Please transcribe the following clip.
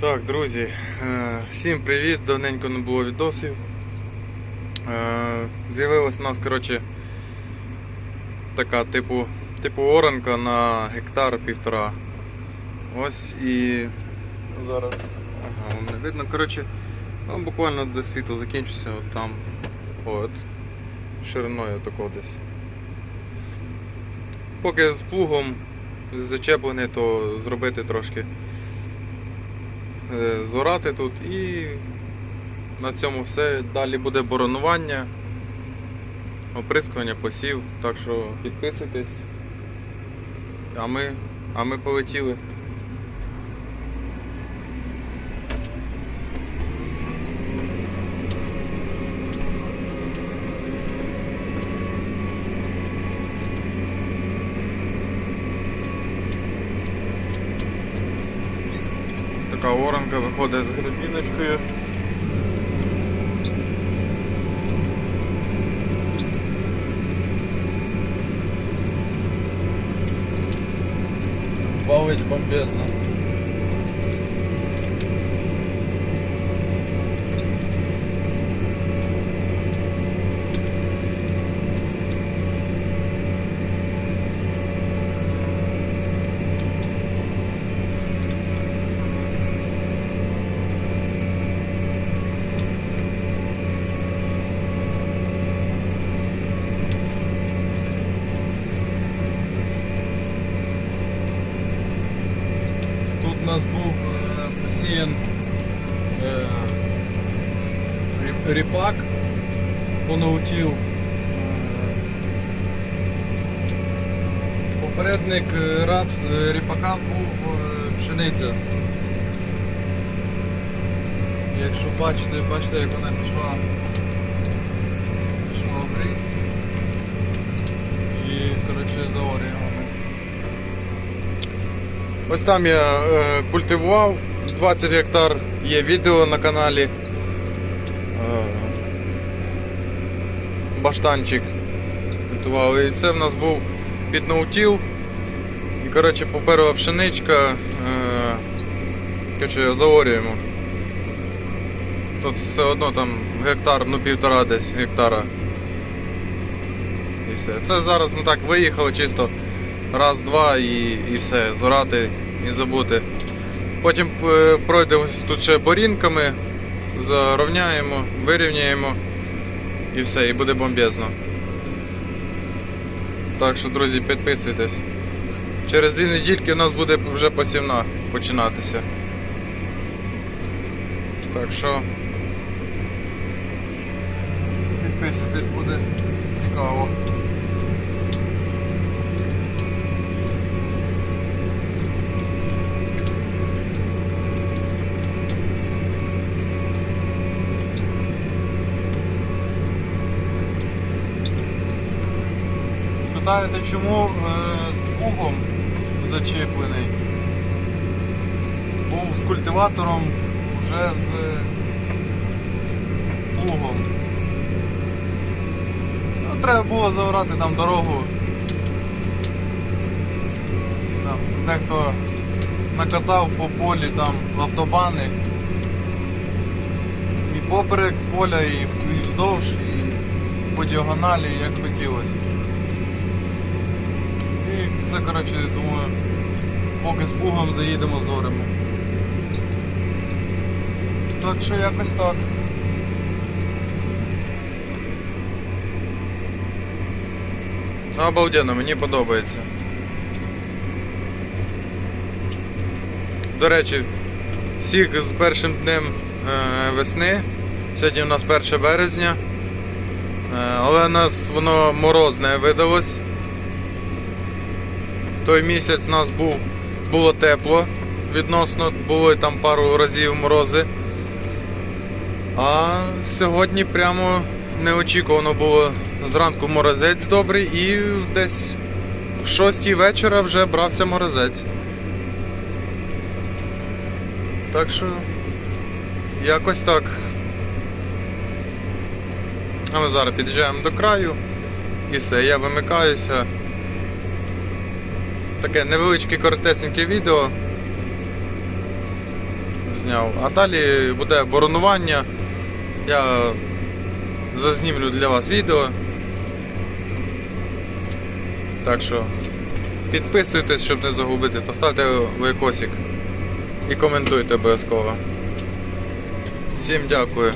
Так, друзі, е, всім привіт, давненько не було відосів. Е, З'явилася у нас, коротше, така типу, типу оранка на гектар півтора. Ось і зараз ага, вам не видно. Коротше, ну, буквально де світло закінчиться, от там от, шириною тако десь. Поки з плугом зачеплений, то зробити трошки зорати тут і на цьому все. Далі буде боронування, оприскування посів. Так що підписуйтесь. А ми, а ми полетіли. Така оранка виходить з гребіночкою. Бавить бомбезно. Нас був е, посіян е, ріпак понаутіл. Попередник е, рап, е, ріпака був е, пшениця. Якщо бачите, бачите, як вона пішла, пішла ріст. І коротше заорюємо. Ось там я е, культивував 20 гектар, є відео на каналі. Е, баштанчик культивував. І це в нас був під ноутіл. І коротше поперова пшеничка. Е, коротше, заорюємо. Тут все одно там гектар, ну півтора десь гектара. І все. Це зараз ми так виїхали чисто раз, два і, і все, зорати і забути. Потім е, пройдемось тут ще борінками, заровняємо, вирівняємо і все, і буде бомбезно. Так що, друзі, підписуйтесь. Через дві недільки у нас буде вже посівна починатися. Так що підписуйтесь, буде цікаво. Спитаєте, чому е, з плугом зачеплений? Був з культиватором вже з е, плугом. Ну, треба було заорати там дорогу. Там, дехто накатав по полі там автобани. І поперек поля, і в- і вздовж, і по діагоналі, як хотілося. Це, коротше, думаю, поки з плугом заїдемо зоримо. Так що якось так. Обалденно, мені подобається. До речі, всіх з першим днем е, весни. Сьогодні у нас 1 березня. Е, але у нас воно морозне видалось. Той місяць у нас був, було тепло відносно, були там пару разів морози. А сьогодні прямо неочікувано було зранку морозець добрий і десь в 6 вечора вже брався морозець. Так що якось так. А ми зараз під'їжджаємо до краю і все, я вимикаюся. Таке невеличке коротесеньке відео. зняв. А далі буде боронування. Я зазнімлю для вас відео. Так що підписуйтесь, щоб не загубити, та ставте лайкосик і коментуйте обов'язково. Всім дякую.